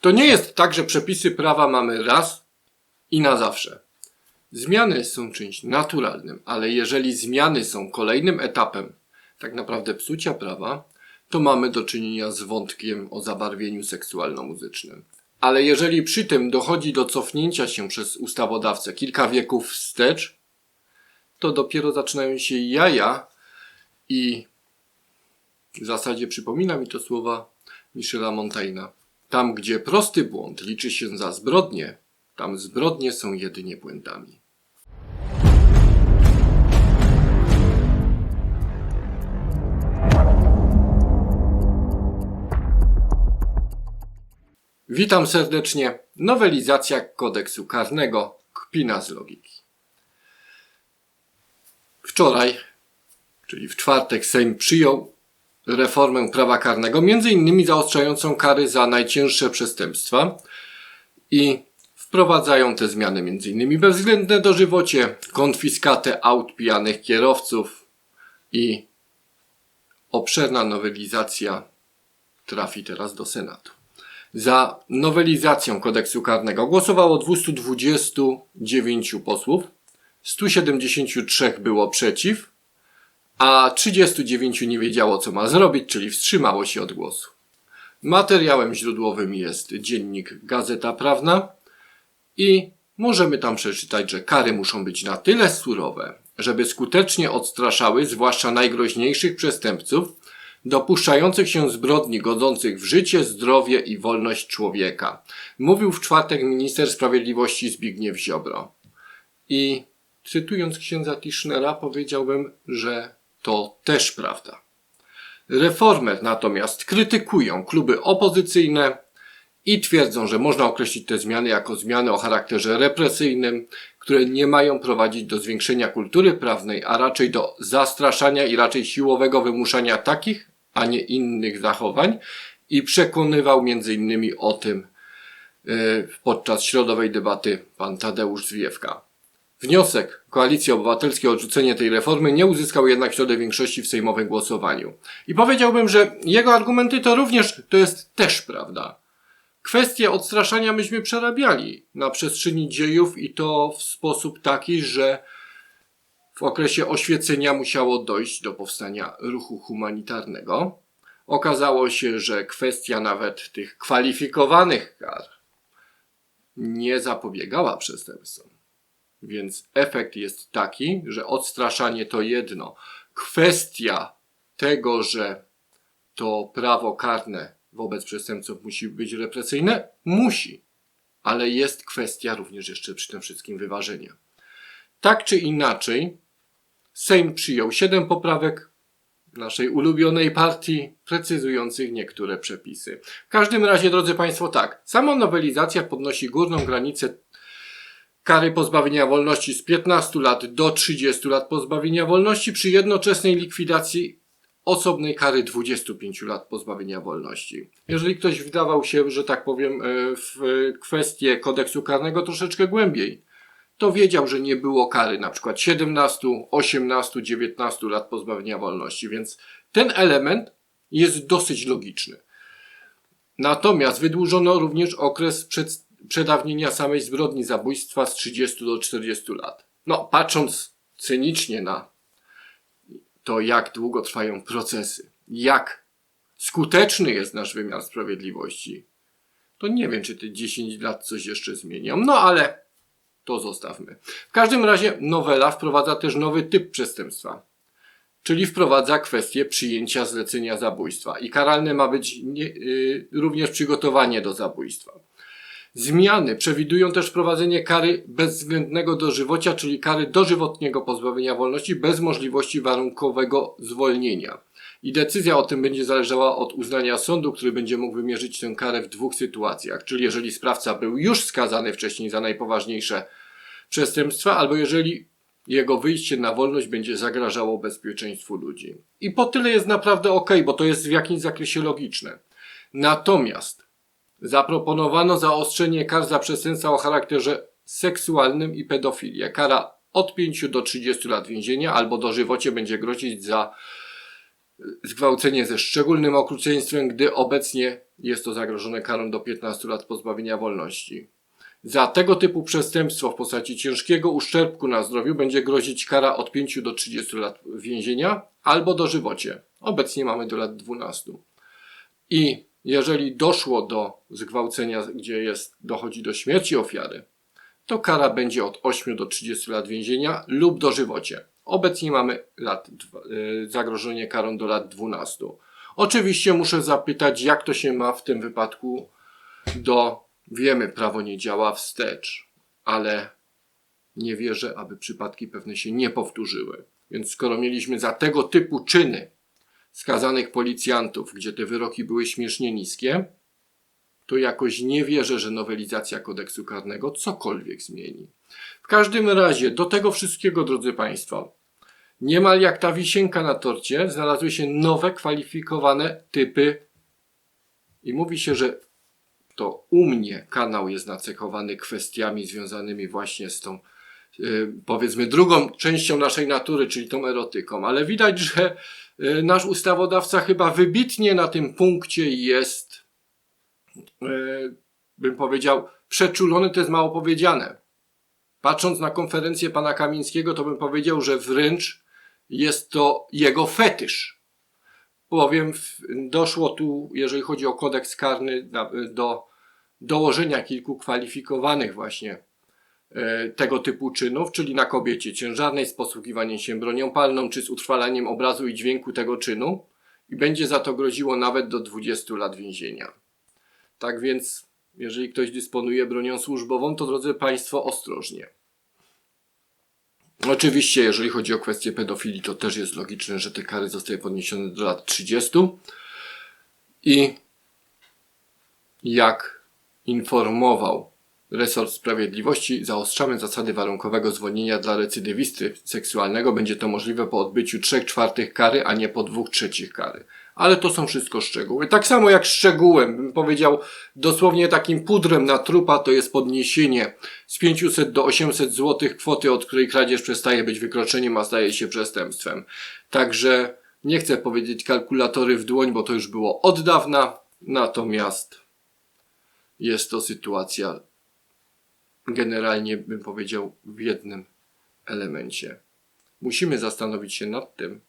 To nie jest tak, że przepisy prawa mamy raz i na zawsze. Zmiany są czymś naturalnym, ale jeżeli zmiany są kolejnym etapem tak naprawdę psucia prawa, to mamy do czynienia z wątkiem o zabarwieniu seksualno-muzycznym. Ale jeżeli przy tym dochodzi do cofnięcia się przez ustawodawcę kilka wieków wstecz, to dopiero zaczynają się jaja i w zasadzie przypomina mi to słowa Michela Montaigna. Tam, gdzie prosty błąd liczy się za zbrodnię, tam zbrodnie są jedynie błędami. Witam serdecznie. Nowelizacja kodeksu karnego kpina z logiki. Wczoraj, czyli w czwartek, Sejm przyjął reformę prawa karnego, między innymi zaostrzającą kary za najcięższe przestępstwa i wprowadzają te zmiany między innymi bezwzględne dożywocie, konfiskatę aut pijanych kierowców i obszerna nowelizacja trafi teraz do Senatu. Za nowelizacją kodeksu karnego głosowało 229 posłów, 173 było przeciw, a 39 nie wiedziało co ma zrobić, czyli wstrzymało się od głosu. Materiałem źródłowym jest dziennik Gazeta Prawna i możemy tam przeczytać, że kary muszą być na tyle surowe, żeby skutecznie odstraszały zwłaszcza najgroźniejszych przestępców, dopuszczających się zbrodni godzących w życie, zdrowie i wolność człowieka. Mówił w czwartek minister sprawiedliwości Zbigniew Ziobro. I cytując księdza Tischnera powiedziałbym, że to też prawda. Reformę natomiast krytykują kluby opozycyjne i twierdzą, że można określić te zmiany jako zmiany o charakterze represyjnym, które nie mają prowadzić do zwiększenia kultury prawnej, a raczej do zastraszania i raczej siłowego wymuszania takich, a nie innych zachowań i przekonywał innymi o tym e, podczas środowej debaty pan Tadeusz Zwiewka. Wniosek Koalicji Obywatelskiej o odrzucenie tej reformy nie uzyskał jednak środę większości w sejmowym głosowaniu. I powiedziałbym, że jego argumenty to również, to jest też prawda. Kwestię odstraszania myśmy przerabiali na przestrzeni dziejów i to w sposób taki, że w okresie oświecenia musiało dojść do powstania ruchu humanitarnego. Okazało się, że kwestia nawet tych kwalifikowanych kar nie zapobiegała przestępstwom. Więc efekt jest taki, że odstraszanie to jedno. Kwestia tego, że to prawo karne wobec przestępców musi być represyjne, musi. Ale jest kwestia również jeszcze przy tym wszystkim wyważenia. Tak czy inaczej, Sejm przyjął siedem poprawek naszej ulubionej partii, precyzujących niektóre przepisy. W każdym razie, drodzy Państwo, tak, sama nowelizacja podnosi górną granicę kary pozbawienia wolności z 15 lat do 30 lat pozbawienia wolności przy jednoczesnej likwidacji osobnej kary 25 lat pozbawienia wolności. Jeżeli ktoś wdawał się, że tak powiem, e, w kwestię kodeksu karnego troszeczkę głębiej, to wiedział, że nie było kary na przykład 17, 18, 19 lat pozbawienia wolności, więc ten element jest dosyć logiczny. Natomiast wydłużono również okres przed, przedawnienia samej zbrodni zabójstwa z 30 do 40 lat. No, patrząc cynicznie na to, jak długo trwają procesy, jak skuteczny jest nasz wymiar sprawiedliwości, to nie wiem, czy te 10 lat coś jeszcze zmienią. No ale to zostawmy. W każdym razie nowela wprowadza też nowy typ przestępstwa, czyli wprowadza kwestię przyjęcia zlecenia zabójstwa i karalne ma być nie, yy, również przygotowanie do zabójstwa. Zmiany przewidują też wprowadzenie kary bezwzględnego dożywocia, czyli kary dożywotniego pozbawienia wolności bez możliwości warunkowego zwolnienia. I decyzja o tym będzie zależała od uznania sądu, który będzie mógł wymierzyć tę karę w dwóch sytuacjach. Czyli jeżeli sprawca był już skazany wcześniej za najpoważniejsze przestępstwa, albo jeżeli jego wyjście na wolność będzie zagrażało bezpieczeństwu ludzi. I po tyle jest naprawdę ok, bo to jest w jakimś zakresie logiczne. Natomiast zaproponowano zaostrzenie kar za przestępstwa o charakterze seksualnym i pedofilię. Kara od 5 do 30 lat więzienia albo dożywocie będzie grozić za zgwałcenie ze szczególnym okrucieństwem, gdy obecnie jest to zagrożone karą do 15 lat pozbawienia wolności. Za tego typu przestępstwo w postaci ciężkiego uszczerbku na zdrowiu będzie grozić kara od 5 do 30 lat więzienia albo dożywocie. Obecnie mamy do lat 12. I jeżeli doszło do zgwałcenia, gdzie jest, dochodzi do śmierci ofiary, to kara będzie od 8 do 30 lat więzienia lub dożywocie. Obecnie mamy lat, y, zagrożenie karą do lat 12. Oczywiście muszę zapytać, jak to się ma w tym wypadku do, wiemy, prawo nie działa wstecz, ale nie wierzę, aby przypadki pewne się nie powtórzyły. Więc skoro mieliśmy za tego typu czyny skazanych policjantów, gdzie te wyroki były śmiesznie niskie, to jakoś nie wierzę, że nowelizacja kodeksu karnego cokolwiek zmieni. W każdym razie, do tego wszystkiego, drodzy Państwo, niemal jak ta wisienka na torcie, znalazły się nowe, kwalifikowane typy i mówi się, że to u mnie kanał jest nacechowany kwestiami związanymi właśnie z tą, y, powiedzmy, drugą częścią naszej natury, czyli tą erotyką, ale widać, że nasz ustawodawca chyba wybitnie na tym punkcie jest, y, bym powiedział, przeczulony, to jest mało powiedziane. Patrząc na konferencję pana Kamińskiego, to bym powiedział, że wręcz jest to jego fetysz. Bowiem w- doszło tu, jeżeli chodzi o kodeks karny, do dołożenia kilku kwalifikowanych właśnie tego typu czynów, czyli na kobiecie ciężarnej z posługiwaniem się bronią palną, czy z utrwalaniem obrazu i dźwięku tego czynu i będzie za to groziło nawet do 20 lat więzienia. Tak więc, jeżeli ktoś dysponuje bronią służbową, to drodzy Państwo, ostrożnie. Oczywiście, jeżeli chodzi o kwestię pedofilii, to też jest logiczne, że te kary zostały podniesione do lat 30. I jak informował resort sprawiedliwości, zaostrzamy zasady warunkowego zwolnienia dla recydywisty seksualnego. Będzie to możliwe po odbyciu 3 czwartych kary, a nie po 2 trzecich kary. Ale to są wszystko szczegóły. Tak samo jak szczegółem, bym powiedział, dosłownie takim pudrem na trupa to jest podniesienie z 500 do 800 zł kwoty, od której kradzież przestaje być wykroczeniem, a staje się przestępstwem. Także nie chcę powiedzieć kalkulatory w dłoń, bo to już było od dawna. Natomiast jest to sytuacja generalnie bym powiedział w jednym elemencie. Musimy zastanowić się nad tym,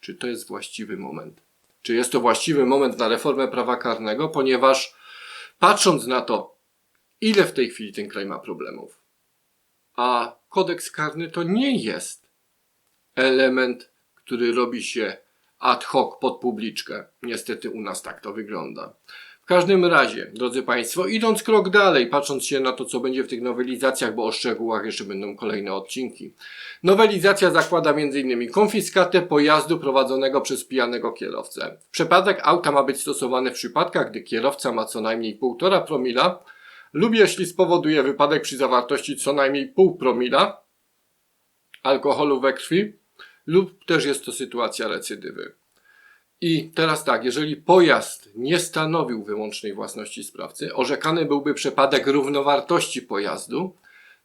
czy to jest właściwy moment. Czy jest to właściwy moment na reformę prawa karnego, ponieważ patrząc na to, ile w tej chwili ten kraj ma problemów, a kodeks karny to nie jest element, który robi się ad hoc pod publiczkę. Niestety u nas tak to wygląda. W każdym razie, drodzy Państwo, idąc krok dalej, patrząc się na to, co będzie w tych nowelizacjach, bo o szczegółach jeszcze będą kolejne odcinki. Nowelizacja zakłada m.in. konfiskatę pojazdu prowadzonego przez pijanego kierowcę. Przypadek auta ma być stosowany w przypadkach, gdy kierowca ma co najmniej 1,5 promila lub jeśli spowoduje wypadek przy zawartości co najmniej pół promila alkoholu we krwi lub też jest to sytuacja recydywy. I teraz tak, jeżeli pojazd nie stanowił wyłącznej własności sprawcy, orzekany byłby przypadek równowartości pojazdu,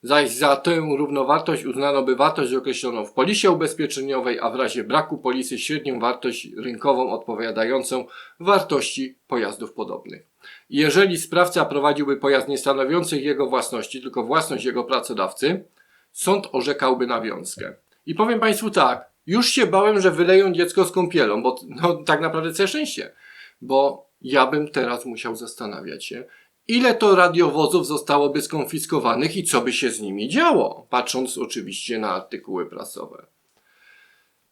zaś za tę równowartość uznano by wartość określoną w polisie ubezpieczeniowej, a w razie braku polisy średnią wartość rynkową odpowiadającą wartości pojazdów podobnych. Jeżeli sprawca prowadziłby pojazd nie stanowiący jego własności, tylko własność jego pracodawcy, sąd orzekałby nawiązkę. I powiem Państwu tak, już się bałem, że wyleją dziecko z kąpielą, bo no, tak naprawdę całe szczęście, bo ja bym teraz musiał zastanawiać się, ile to radiowozów zostałoby skonfiskowanych i co by się z nimi działo, patrząc oczywiście na artykuły prasowe.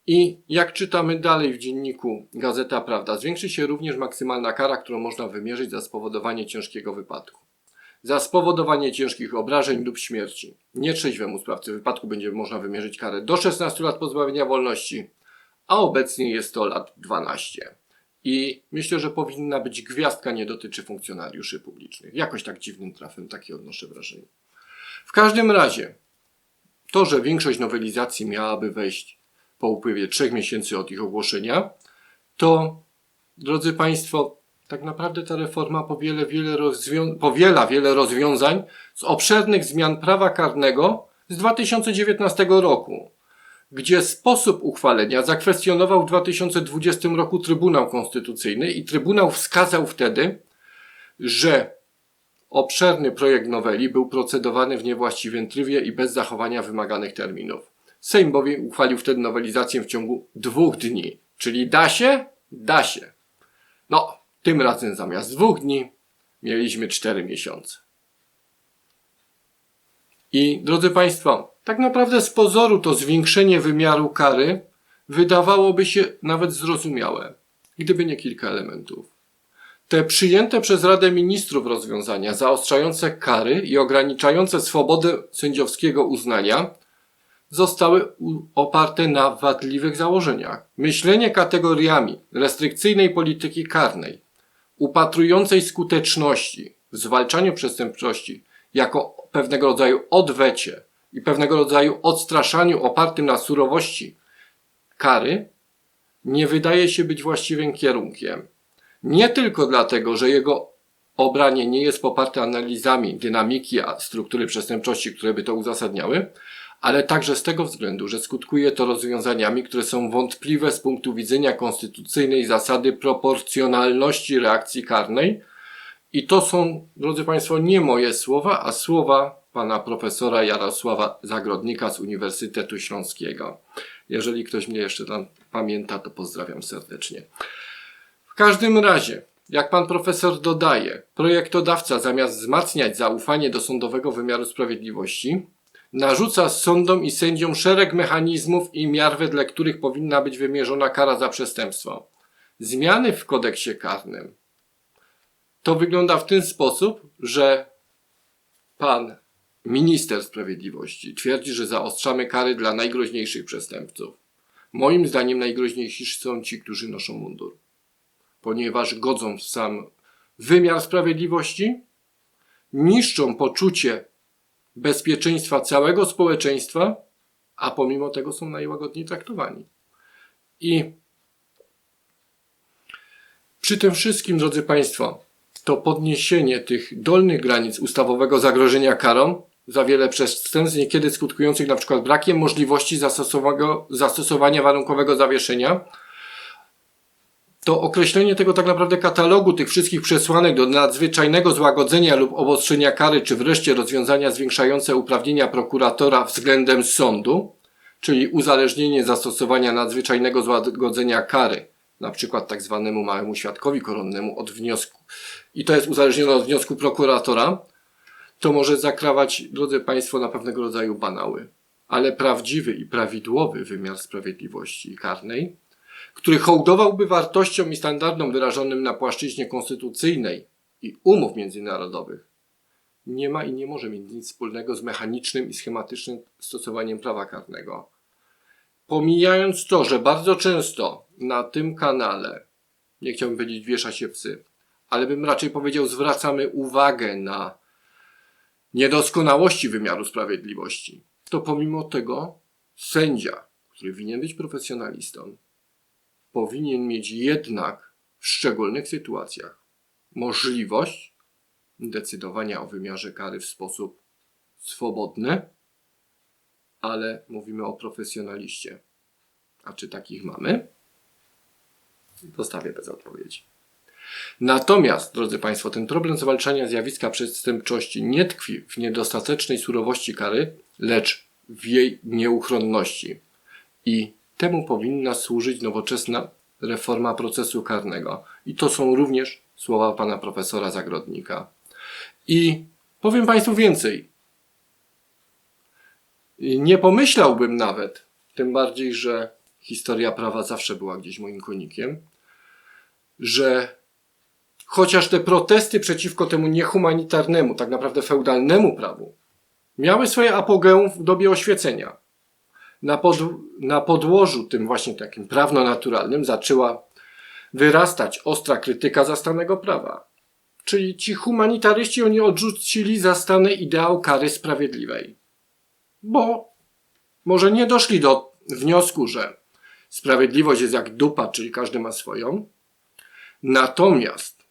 I jak czytamy dalej w dzienniku Gazeta Prawda, zwiększy się również maksymalna kara, którą można wymierzyć za spowodowanie ciężkiego wypadku za spowodowanie ciężkich obrażeń lub śmierci. Nietrzeźwemu sprawcy wypadku będzie można wymierzyć karę do 16 lat pozbawienia wolności, a obecnie jest to lat 12. I myślę, że powinna być gwiazdka, nie dotyczy funkcjonariuszy publicznych. Jakoś tak dziwnym trafem, takie odnoszę wrażenie. W każdym razie, to, że większość nowelizacji miałaby wejść po upływie 3 miesięcy od ich ogłoszenia, to, drodzy Państwo, tak naprawdę ta reforma wiele powiela wiele rozwiązań z obszernych zmian prawa karnego z 2019 roku, gdzie sposób uchwalenia zakwestionował w 2020 roku Trybunał Konstytucyjny i Trybunał wskazał wtedy, że obszerny projekt noweli był procedowany w niewłaściwym trybie i bez zachowania wymaganych terminów. Sejm bowiem uchwalił wtedy nowelizację w ciągu dwóch dni. Czyli da się? Da się. No, tym razem zamiast dwóch dni mieliśmy cztery miesiące. I drodzy Państwo, tak naprawdę z pozoru to zwiększenie wymiaru kary wydawałoby się nawet zrozumiałe, gdyby nie kilka elementów. Te przyjęte przez Radę Ministrów rozwiązania zaostrzające kary i ograniczające swobodę sędziowskiego uznania zostały oparte na wadliwych założeniach. Myślenie kategoriami restrykcyjnej polityki karnej, upatrującej skuteczności w zwalczaniu przestępczości jako pewnego rodzaju odwecie i pewnego rodzaju odstraszaniu opartym na surowości kary, nie wydaje się być właściwym kierunkiem. Nie tylko dlatego, że jego obranie nie jest poparte analizami dynamiki struktury przestępczości, które by to uzasadniały, ale także z tego względu, że skutkuje to rozwiązaniami, które są wątpliwe z punktu widzenia konstytucyjnej zasady proporcjonalności reakcji karnej. I to są, drodzy Państwo, nie moje słowa, a słowa pana profesora Jarosława Zagrodnika z Uniwersytetu Śląskiego. Jeżeli ktoś mnie jeszcze tam pamięta, to pozdrawiam serdecznie. W każdym razie, jak pan profesor dodaje, projektodawca zamiast wzmacniać zaufanie do sądowego wymiaru sprawiedliwości, narzuca sądom i sędziom szereg mechanizmów i miar, wedle których powinna być wymierzona kara za przestępstwo. Zmiany w kodeksie karnym to wygląda w ten sposób, że pan minister sprawiedliwości twierdzi, że zaostrzamy kary dla najgroźniejszych przestępców. Moim zdaniem najgroźniejsi są ci, którzy noszą mundur, ponieważ godzą w sam wymiar sprawiedliwości, niszczą poczucie bezpieczeństwa całego społeczeństwa, a pomimo tego są najłagodniej traktowani. I przy tym wszystkim, drodzy Państwo, to podniesienie tych dolnych granic ustawowego zagrożenia karą za wiele przestępstw, niekiedy skutkujących na przykład brakiem możliwości zastosowania warunkowego zawieszenia, to określenie tego tak naprawdę katalogu tych wszystkich przesłanek do nadzwyczajnego złagodzenia lub obostrzenia kary, czy wreszcie rozwiązania zwiększające uprawnienia prokuratora względem sądu, czyli uzależnienie zastosowania nadzwyczajnego złagodzenia kary, na przykład tak zwanemu małemu świadkowi koronnemu od wniosku, i to jest uzależnione od wniosku prokuratora, to może zakrawać, drodzy Państwo, na pewnego rodzaju banały. Ale prawdziwy i prawidłowy wymiar sprawiedliwości karnej który hołdowałby wartościom i standardom wyrażonym na płaszczyźnie konstytucyjnej i umów międzynarodowych, nie ma i nie może mieć nic wspólnego z mechanicznym i schematycznym stosowaniem prawa karnego. Pomijając to, że bardzo często na tym kanale, nie chciałbym powiedzieć wiesza się psy, ale bym raczej powiedział zwracamy uwagę na niedoskonałości wymiaru sprawiedliwości, to pomimo tego sędzia, który winien być profesjonalistą, powinien mieć jednak w szczególnych sytuacjach możliwość decydowania o wymiarze kary w sposób swobodny, ale mówimy o profesjonaliście. A czy takich mamy? Zostawię bez odpowiedzi. Natomiast, drodzy Państwo, ten problem zwalczania zjawiska przestępczości nie tkwi w niedostatecznej surowości kary, lecz w jej nieuchronności. I temu powinna służyć nowoczesna reforma procesu karnego. I to są również słowa pana profesora Zagrodnika. I powiem Państwu więcej. Nie pomyślałbym nawet, tym bardziej, że historia prawa zawsze była gdzieś moim konikiem, że chociaż te protesty przeciwko temu niehumanitarnemu, tak naprawdę feudalnemu prawu, miały swoje apogeum w dobie oświecenia na, pod, na podłożu tym właśnie takim prawno-naturalnym zaczęła wyrastać ostra krytyka zastanego prawa. Czyli ci humanitaryści oni odrzucili zastany ideał kary sprawiedliwej. Bo może nie doszli do wniosku, że sprawiedliwość jest jak dupa, czyli każdy ma swoją. Natomiast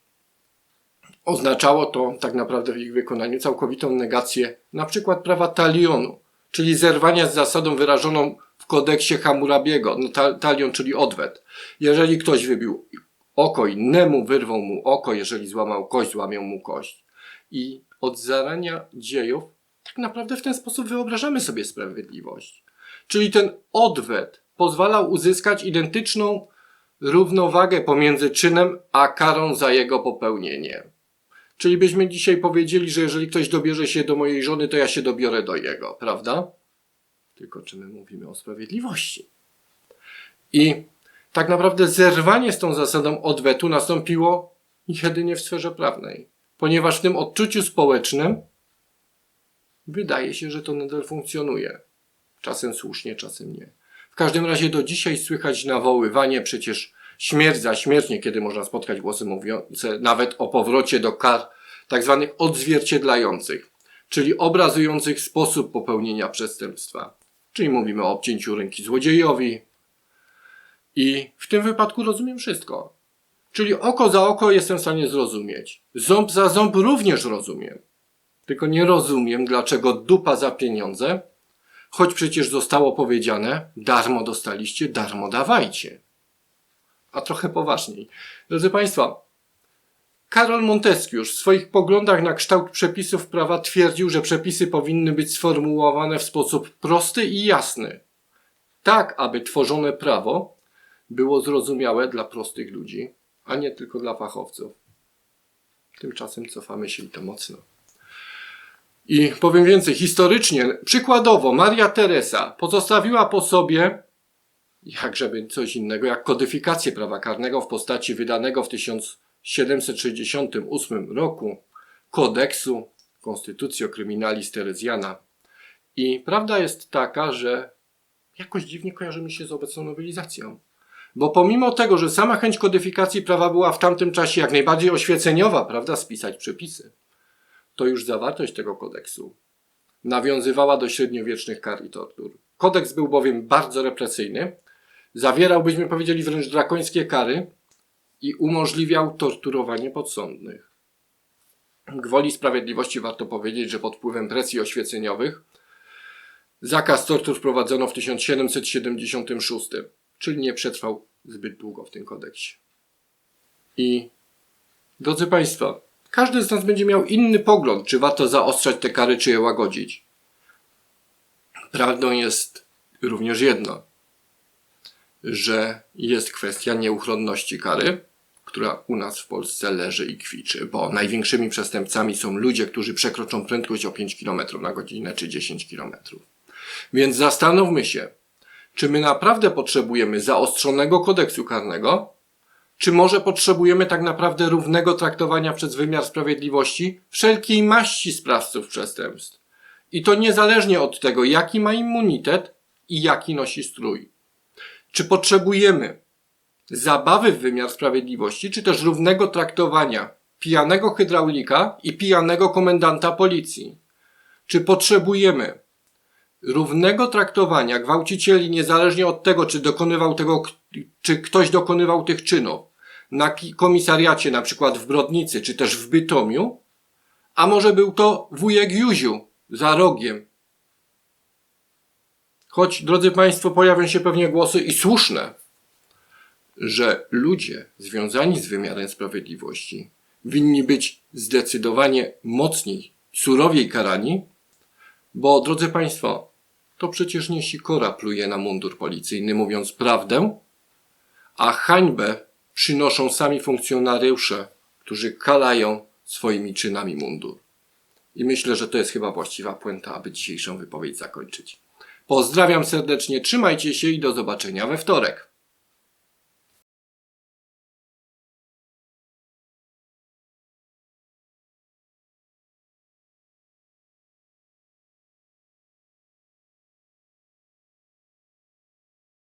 oznaczało to tak naprawdę w ich wykonaniu całkowitą negację na przykład prawa talionu, czyli zerwania z zasadą wyrażoną w kodeksie Hammurabiego, no, ta, talion, czyli odwet. Jeżeli ktoś wybił oko innemu, wyrwą mu oko, jeżeli złamał kość, złamią mu kość. I od zarania dziejów tak naprawdę w ten sposób wyobrażamy sobie sprawiedliwość. Czyli ten odwet pozwalał uzyskać identyczną równowagę pomiędzy czynem a karą za jego popełnienie. Czyli byśmy dzisiaj powiedzieli, że jeżeli ktoś dobierze się do mojej żony, to ja się dobiorę do jego, prawda? Tylko czy my mówimy o sprawiedliwości? I tak naprawdę zerwanie z tą zasadą odwetu nastąpiło jedynie w sferze prawnej, ponieważ w tym odczuciu społecznym wydaje się, że to nadal funkcjonuje. Czasem słusznie, czasem nie. W każdym razie do dzisiaj słychać nawoływanie, przecież śmierć za śmierć, niekiedy można spotkać głosy mówiące nawet o powrocie do kar tak zwanych odzwierciedlających, czyli obrazujących sposób popełnienia przestępstwa. Czyli mówimy o obcięciu ręki złodziejowi. I w tym wypadku rozumiem wszystko. Czyli oko za oko jestem w stanie zrozumieć. Ząb za ząb również rozumiem. Tylko nie rozumiem, dlaczego dupa za pieniądze, choć przecież zostało powiedziane, darmo dostaliście, darmo dawajcie. A trochę poważniej. Drodzy Państwa, Karol Montesquieu w swoich poglądach na kształt przepisów prawa twierdził, że przepisy powinny być sformułowane w sposób prosty i jasny, tak aby tworzone prawo było zrozumiałe dla prostych ludzi, a nie tylko dla fachowców. Tymczasem cofamy się i to mocno. I powiem więcej, historycznie, przykładowo, Maria Teresa pozostawiła po sobie, jakżeby coś innego, jak kodyfikację prawa karnego w postaci wydanego w 1768 roku kodeksu Constitutio Criminalis Teresiana. I prawda jest taka, że jakoś dziwnie kojarzy mi się z obecną nowelizacją. Bo pomimo tego, że sama chęć kodyfikacji prawa była w tamtym czasie jak najbardziej oświeceniowa, prawda, spisać przepisy, to już zawartość tego kodeksu nawiązywała do średniowiecznych kar i tortur. Kodeks był bowiem bardzo represyjny, zawierał, byśmy powiedzieli, wręcz drakońskie kary i umożliwiał torturowanie podsądnych. Gwoli sprawiedliwości warto powiedzieć, że pod wpływem presji oświeceniowych zakaz tortur wprowadzono w 1776, czyli nie przetrwał zbyt długo w tym kodeksie. I drodzy Państwo, każdy z nas będzie miał inny pogląd, czy warto zaostrzać te kary, czy je łagodzić. Prawdą jest również jedno, że jest kwestia nieuchronności kary, która u nas w Polsce leży i kwiczy, bo największymi przestępcami są ludzie, którzy przekroczą prędkość o 5 km na godzinę czy 10 km. Więc zastanówmy się, czy my naprawdę potrzebujemy zaostrzonego kodeksu karnego, czy może potrzebujemy tak naprawdę równego traktowania przez wymiar sprawiedliwości wszelkiej maści sprawców przestępstw? I to niezależnie od tego, jaki ma immunitet i jaki nosi strój. Czy potrzebujemy zabawy w wymiar sprawiedliwości, czy też równego traktowania pijanego hydraulika i pijanego komendanta policji? Czy potrzebujemy równego traktowania gwałcicieli niezależnie od tego, czy dokonywał tego, czy ktoś dokonywał tych czynów na komisariacie, na przykład w Brodnicy, czy też w Bytomiu, a może był to wujek Józiu za rogiem. Choć, drodzy Państwo, pojawią się pewnie głosy i słuszne, że ludzie związani z wymiarem sprawiedliwości winni być zdecydowanie mocniej, surowiej karani, bo, drodzy Państwo, to przecież nie sikora pluje na mundur policyjny, mówiąc prawdę, a hańbę przynoszą sami funkcjonariusze, którzy kalają swoimi czynami mundur. I myślę, że to jest chyba właściwa puenta, aby dzisiejszą wypowiedź zakończyć. Pozdrawiam serdecznie, trzymajcie się i do zobaczenia we wtorek.